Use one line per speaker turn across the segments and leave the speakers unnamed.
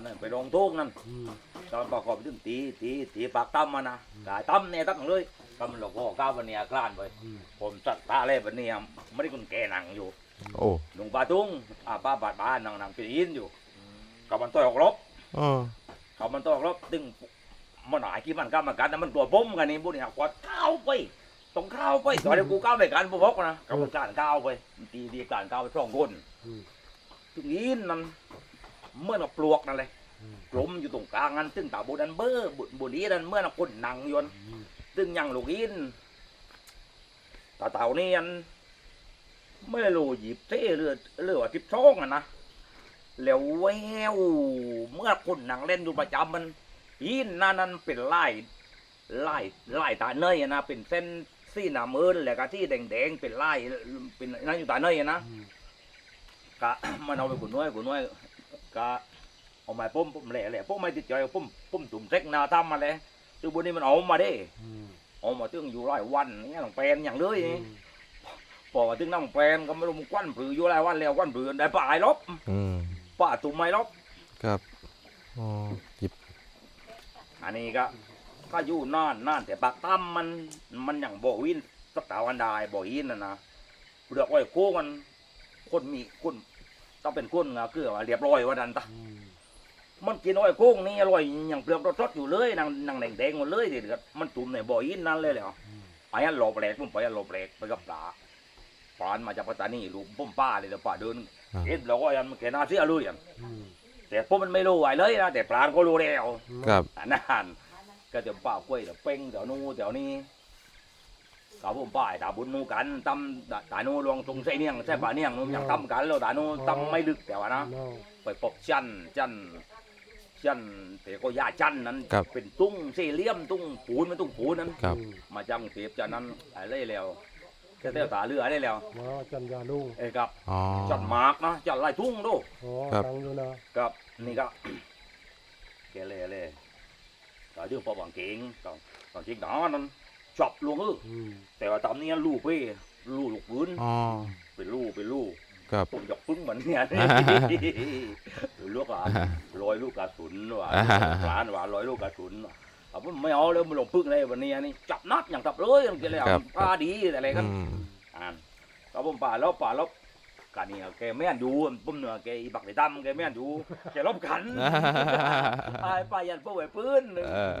านนั้นไปลงทุกนั่น
อืม
ตอนประกอบถึงตีตีตีปากตั้มมานะกายตั้มเนี่ยตั้งเลยก็มันหลอกพ่อก้าววันนี้กล้านไป
อืม
ผมตัดตาเลยวันนี้ไม่ได้คนแก่หนังอยู่
โอ้
หนุ่งปลาตุ้งอาป้าบาดบ้านนังนังปีนอยู่กับมันต่อยออกรบ
เออ
กับมันต่อยออกรบตึงมันหายกี่มันก้ามากันนะมันตัวป้มกันนี่บุญหักวัดข้าวไปต้องข้าวไปตอนนี้กูก้าวไปกันพวกนะกับมันการก้าวไปตีดีการก้าวไปสองคน
อืม
ถึงยินนั่น เมื่อเราปลวกนั่นเลย
อืม
กลมอยู่ตรงกลางนั้นซึ่งตาบุดันเบอร์บุบุรีนั้นเมื่อเราคนหนังอยน
อืม
ซึ่งยังลูกอินตาเต่านี่ยันไม่รู้หยิบเท่เรือเรือว่าทิพช่องอะนะแล้วแววเมื่อคนหนังเล่นอยู่ประจำมันยินนั่นนั้นเป็นไล่ไล่ไล่ตาเนยอะนะเป็นเส้นสีหนามืนแล้วก็ที่แดงๆเป็นไล่เป็นนั่นอยู่ตาเนยอะนะ
อืม
กะมันเอาไปขุนน้อยขุนน้อย กะเอามาปุ้มปุ้มแหล่แหล่ปุ้มไม่ติดใจปุ้มปุ้มตุ่มเซ็กหนาทำมาเลยตึงบนนี้มันเอามาเด้
อืม
เอามาตึงอยู่หลายวันเนี่ยหลังแปลนอย่างเลย
อืม
พอมาตึงนั่งแปลนก็ไม่รู้มันกวันผืออยู่หลายวันแล้วกวันผือได้ป่าไอ้ลบ
อืม
ป่าตุ่มไม่ลบ
ครับอ๋อหยิบ
อันนี้ก็ก็อยู่นานนานแต่ปากตั้มมันมันอย่างบ่วินสักตาวันไดายบ่อินนะนะเลือกไว้โค้กันคนมีคน ต้องเป็นคนงาเกลือว่าเรียบร้อยวันนั้นตะ
อืม
มันกินอ้อยกุ้งนี่อร่อยอย่างเปลือกรสๆอยู่เลยนางนางแดงๆหมดเลยเด็ดมันตุ่มในบ่ออินนั่นเลยแหละ
อืม
ไอ้อันหลบแหลกผมไปอันหลบแหลกไปกับปลาปลานมาจากปัตตานีลูกผมป้าเลยเดี๋ยวป้าเดิน
อ่า
เห็นเราก็ยันมันแกน่าเสียเลยอะ
อืม
แต่พวกมันไม่รู้ไอ้เลยนะแต่ปลานก็รู้แล้ว
ครับ
อันนั้นก็เดี๋ยวป้ากล้วยเดี๋ยวเป้งเดี๋ยวนู้เดี๋ยวนี้ กับผมป้าไอ้ตาบุญนู้กันตำตานู้ลวงตรงใส่เนียงใส่ป่าเนียงนู้ยังตำกันแล้วตานู้ตำไม่ลึกแต่ว่านะ
เนาะ
ไปพบจันจันจันแต่ก็ยาจันนั้น
ครับ
เป็นตุ้งสี่เหลี่ยมตุ้งปูนมันตุ้งปูนนั้น
ครับ
อืม
มาจังเสียบจากนั้นอะไรแล้วแค่เต้าตาเรือได้แล้ว
เนาะจันยาลุง
เอ้ยครับ
อ๋อ
จันหมากนะจันไล่ทุ่งดู
อ๋อ
ครับ
ตังอยู่นะ
ครับนี่ก็ แกเลยเลยก็เรื่องพอบังเก่งก็บังเก่งหนานั้ นจับลวงเออ
อืม
แต่ว่าตอนนี้ลูกเป้ลูกลูกปืน
อ๋อ
เป็นลูกเป็นลูก
ครับ
ผมอยากพึ่งเหมือนเนี่ยลูกอะลอยลูกกระสุนว่ะ
อ่า
หลานว่าลอยลูกกระสุนว่ะอะผมไม่เอาเลยมันลงพึ่งเลยวันนี้นี่จับนัดอย่างจับเลยอย่างเงี้ยเลย
ครับ
ปลาดีอะไรกัน
อืม
อ่านก็ผมป่าลบป่าลบกันนี่แกไม่อันอยู่ผมเนื้อแกอีบักไอ้ตั้มแกไม่อันอยู่แกลบกันไอ้ปลายันพวกไอ้ปืน
เออ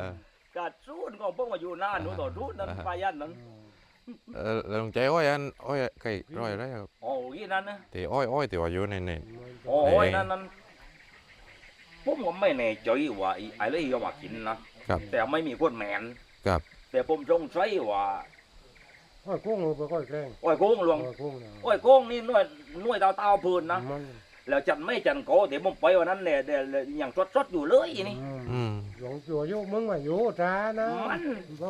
กัดสู้นก็พวกมาอยู่หน้าหนูต่อสู้นั้นปลายันนั้น
อืม
เออแล้วลงใจอ้อยอันอ้อยไก่ร้อยอะไรครับ
โอ้ยนั่นนะ
แต่อ้อยอ้อยแต่ว่าอยู่ในใน
โอ้ยนั่นนั้นผมก็ไม่แน่ใจว่าไอ้ไอ้เรื่องว่ากินนะครับแต่ไม่มีคนแมน
ครับ
แต่ผมสงสัยว่า
โอ้ยกุ้งเอาไปก้อยแกล้ง
โอ้ยโกงหลวง
โอ้ยกุ้งนะ
โอ้ยโกงนี่หน่วยหน่วยดาวเตาพื้นนะ
มัน
แล้วจันไม่จันโกเดี๋ยวผมไปวันนั้นเนี่ยเดี๋ยวอย่างสดๆอยู่เลยนี่
อืม
อืม
หลวงตัวโยกมึงมาอยู่จ้านะ
มัน
ต้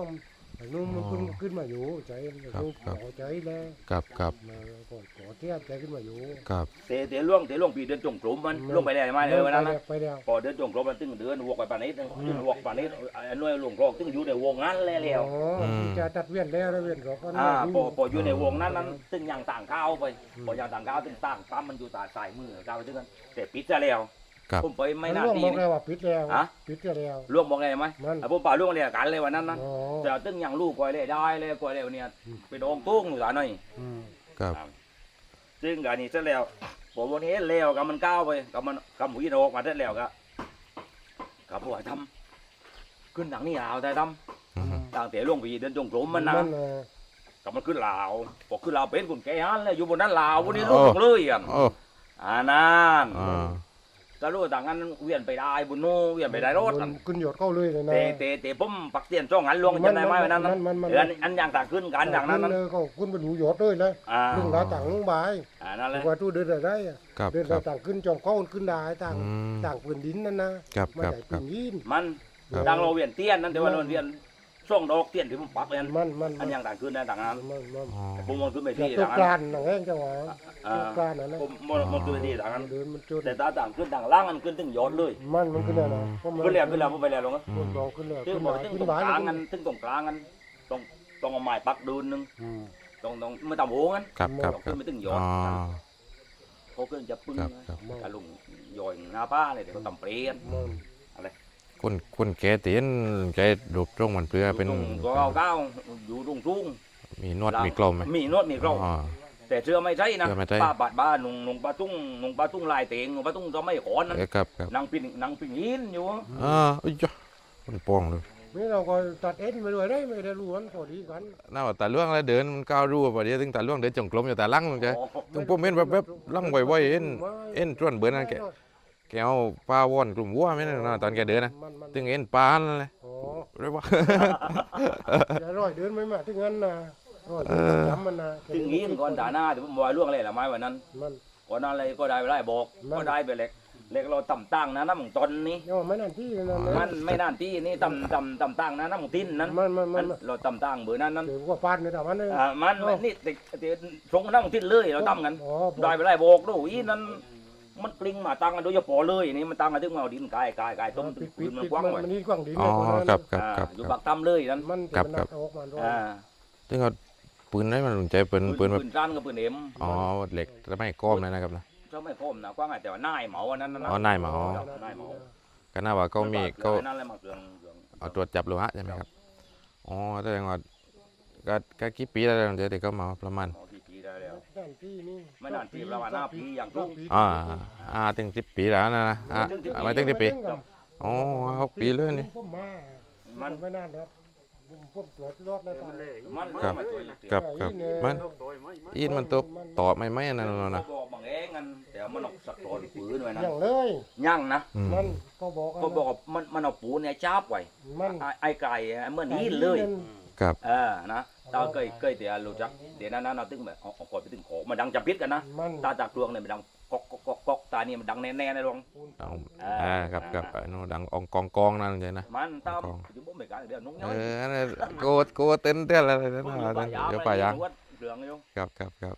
องไอ้นุ่มมันขึ้น
อ๋อ
ขึ้นมาอยู่ใจมัน
ครับ
นุ่ม
ครับ
ขอใจแล้ว
ครับครับ
มาก่อนขอเทียบใจขึ้นมาอยู่
ครับ
เตะเตะล่วงเตะล่วงปีเดินจงกลุ่มมันล่วงไปแล้วไหมเลยวันนั้นนะ
ไปแล้ว
พอเดินจงกรมมันตึงเดินวกไปปานนี้ตึงวกปานนี้ไอ้หน่วยหลวงกรอกตึงอยู่ในวงนั้นแล้ว
อ๋อที่จะตัดเวียนแล้วแล้วเวียนก็ก็
อ่า
นี่
พอพออยู่ในวงนั้นนั้นตึงอย่างต่างก้าวไปพออย่างต่างก้าวตึงต่างปั๊มมันอยู่ตาสายมือก้าวไปตึงกันแต่ปิดซะแล้ว
ครับ
ผมไปไม่
มัน
นา
ล่วง
ที
บอก
นี่
แล้วว่าปิดแล้ว
ฮะ
ปิดแล้ว
ล่วงบอกไงไหม
มัน
ไอ้ผมป่าล่วงเลยกันเลยวันนั้นนะ
อ๋อ
แต่ตึงอย่างลูกก้อยเลยได้เลยก้อยเลยเนี่ยไปโดนตุ้งอยู่ตาหน่อย
อืม
ครับ
ซึ่งการนี้เสร็จแล้วผมวันนี้แล้วกับมันก้าวไปกับมันกับหมูยีโรกมาเสร็จแล้วก็กับพวกทำขึ้นหนังนี่เอาแต่ทำ
อืม
ต่างแต่ล่วงปีเดินจงกรมมันนะ
เออ
กับมันขึ้นลาวบอกขึ้นลาวเป็นคนแก่ฮันแล้วอยู่บนนั้นลาววันนี้
โอ้
ลูกเลยอะ
โอ้
อ่านั่น
อ่า
ก็รู้ต่างกันเวียนไปได้บุญนู้เวียนไปได้รถ
มั
กัน
นขึ้นหยดเข้าเลยเลยนะ
แต่แต่แต่ผมปักเตียนจ้องหันลวงกันได้ไหมวันนั้น
มันมันมัน
เดือนอันอย่างต่างขึ้นกันอย่างนั้นนั้น
ขึ้เลยก็ขึ้นไปดูหยดเลยนะ
อ่า
ลุงลาต่างลุงบาย
อ่านั่นแหละ
ว่าตู้เดินได้อะ
ครับ
เดิน
ครั
ได้
บ
ต่างขึ้นจอมเข้าขึ้นได้ต่าง
อืม
ต่างปืนดินนั่นนะครับไม่
ครับ
ใช่
ครั
ปื
บ
นยิน
มัน
ครับ
ดังเราเวียนเตียนนั่นแต่ว่าเราเวียน ช่วงดอกเตียนที่ผมปักเลยอัน
มันมัน
อันอย่างต่างขึ้นได้ต่างนั้น
มันมัน
อ๋อ
ผมมองขึ้นไป
แต่
ที่
ตัว
ต่าง
ก
นั้
ลานนหนังแห้งจังหวะ
อ่า
ตัวกลานนั่นนะ
ผมมองมองขึ้นไปที่ต่างนั้น
เดินมันจุด
แต่ตาต่างขึ้นต่างล่างมันขึ้นถึงยอดเลย
มันมันขึ้นแล้วนะเพราะมัน
ขึ้นแล้วขึ้นแล้วผมไปแล้วลงนะ
อื
ขึ้น
ม
ลองขึ้นแล้ว
ซึ่ง
ขึ้น
บอ
มาก
ถึง
ขึ้
ต
น
รง
บาย
กลางกันถึงตรงกลางกันตรงตรงเอาไม้ปักดูนหนึง
อืม
ตรงตรงไม่ต่ำโหงัน
ครับครับค
ขึ้
รั
น
บ
ไปถึงยอ
อ๋
ด
อ
เขาขึ้นจะปึ้ง
ครับครับ
กะลุงย่อยหน้าป้าเลยเดี๋ยวก็ตำเปรี้ยน
มัน
คนคนแก่เตียนใจรูปตรงมันเพื่อเป็น
ตรงตัวเก้าเก้าอยู่ตรงทุ่ง
มีนวดมีกลมไหม
มีนวดมีกล้อง
อ๋อ
แต่เชื่อไม่ใช่นะ
เชื่อไม่ใช่
ป้าบาดบ้านนุงนุงป้าตุ้งนุงป้าตุ้งลายเตงนุงป้าตุ้งจะไม่ขอนนั้น
เอ้ยครับครับ
นางปิ่นนางปิ่นยินอยู่
อ่าอุ้ยจ้ะคนปองเลย
นี่เราก็ตัดเอ็นไปด้วยได้ไม่ได้รู้กันพอดีกัน
น่าว่าตาล่วงแล้วเดินมันก้าวรู้ป่ะเดี๋ยวถึงตาล่วงเดินจงกรมอยู่ตาลั่งลงใจตรงผมเห็นแบบแบบลั่งไวๆเอ็นเอ็นจวนเบิร์นั่นแก แกเอาปลาวอนกลุ่มวัวไม่นั่นนะตอนแกเดินนะ
มันมัน
ตึงเอ็นปลานั่นเลย
โอ้
เรียกว่า
อย่าร่อยเดินไม่มาถึงนั้นนะร่อยเดินจำมันนะ
ถึงยินก่อนด่าหน้าถึงบ่อยล่วงอะไรละไม้วันนั้น
มัน
ก่อนนั้นอะไรก็ได้ไปได้บอก
มัน
ก็ได้ไปเล็กเล็กเราต่ำตั้งนะน้ำของตนนี้
ยังว่าไม่นานที่นะ
มันไม่น่านที่นี่ต่ำต่ำต่ำตั้งนะน้ำของทิ้นนั้น
มันมันมัน
เราต่ำตั้งเบอร์นั้นนั้น
เดี๋ยวว่าปาดในแต่มันเลย
อ่ามันนี่ติดติดตรงน้ำของทิ้นเลยเราตั้งกัน
อ๋อ
ได้ไปได้บอกดูอีนั้น มันกลิ้งมาตั้งกันโดยเฉพาะเลยนี่มันตั้งกันถึงมาเอาดินกายกายกายต้ม
ปิด
ปื
ปิด
นมัน
ปิด
กว้าง
มัน
ไว้
มันนี่กว้างดี
อ๋อครับครับ
อ่า
ครับ
อยู่
ครั
ปา
บ
กตั้มเลยนั้น
มัน
ครับ
มัน
ครับ
ออกมาด้วย
อ่า
ซึ่งเอาปืนได้มันลงใจปืนปืนแบบ
ปืนสั้นกับปืนเอ็ม
อ๋อเหล็กแล้วไม่ก้อมเลยนะครับนะ
เจ้าไม่คมนะกว้างไงแต่ว่าหน้ายเหมาอันนั้นนะ
อ๋อนายเหมา
นายเหมา
ก็น่าว่าก็มีก็
นั่นแหละมาเกลืองเกลือง
เอาตรวจจับโลหะใช่ไหมครับ อ๋อแสดงว่าก็ก็กี่ปีแล้วเดี๋ยวเด็กก็มาประมาณ
เอากี่ปีได้แล้ว
ด้านที่นี่
ไม่นานที่ประมาณห้าปีอย่างรุ่ง
อ่าอ่าถึงสิบปีแล้วนะนะอ่าไม่ถึงสิบปีอ๋อหกปีเลยนี่
ผมมา
มัน
ไม่นานครับผมผมตรวจรอดแล้วตาย
มัน
ครับ
ม่ตัวเล็ก
ครับครับมันอีนมันตกตอบไม่ไหมนั่นน่ะ
เขา
นะ
บอกบางเองกันแต่มันเอาสักตัวปืนไว้นะ
อย่างเลย
ยั่งนะ
อืม
มันก็บอก
ก็บอกว่ามันมันเอาปูเนี่ยจับไว้
มัน
ไอ้ไอ้ไก่เมื่อนี้เลย
ครับ
เออนะ ตาเคยเคยเดี๋ยวรู้จักเดี๋ยวนั้นนะเราตึงแบบเอาเอาก่อนไปตึงของมันดังจับพิษกันนะ
มัน
ตาจากดวงเนี่ยมันดังก๊อกก๊อกก๊อกก๊อกตานี่มันดังแน่ๆในดวง
เอา
อ่า
อ่าครับครับไอ้โน่นดังอองกองกองนั่นเลยนะ
มันตาม
ของ
ถึงบ่ไม่กล้ารเดี๋ยวนุ่ง
เอ
น้อย
อนั่นโกดโกดเต้นเต้นอะไรนั่น
พวก
น่ะ
อยู่ป่ายาง
เดี๋ยวป่ายาง
วัดเหลืองอยู่
ครับครับครับ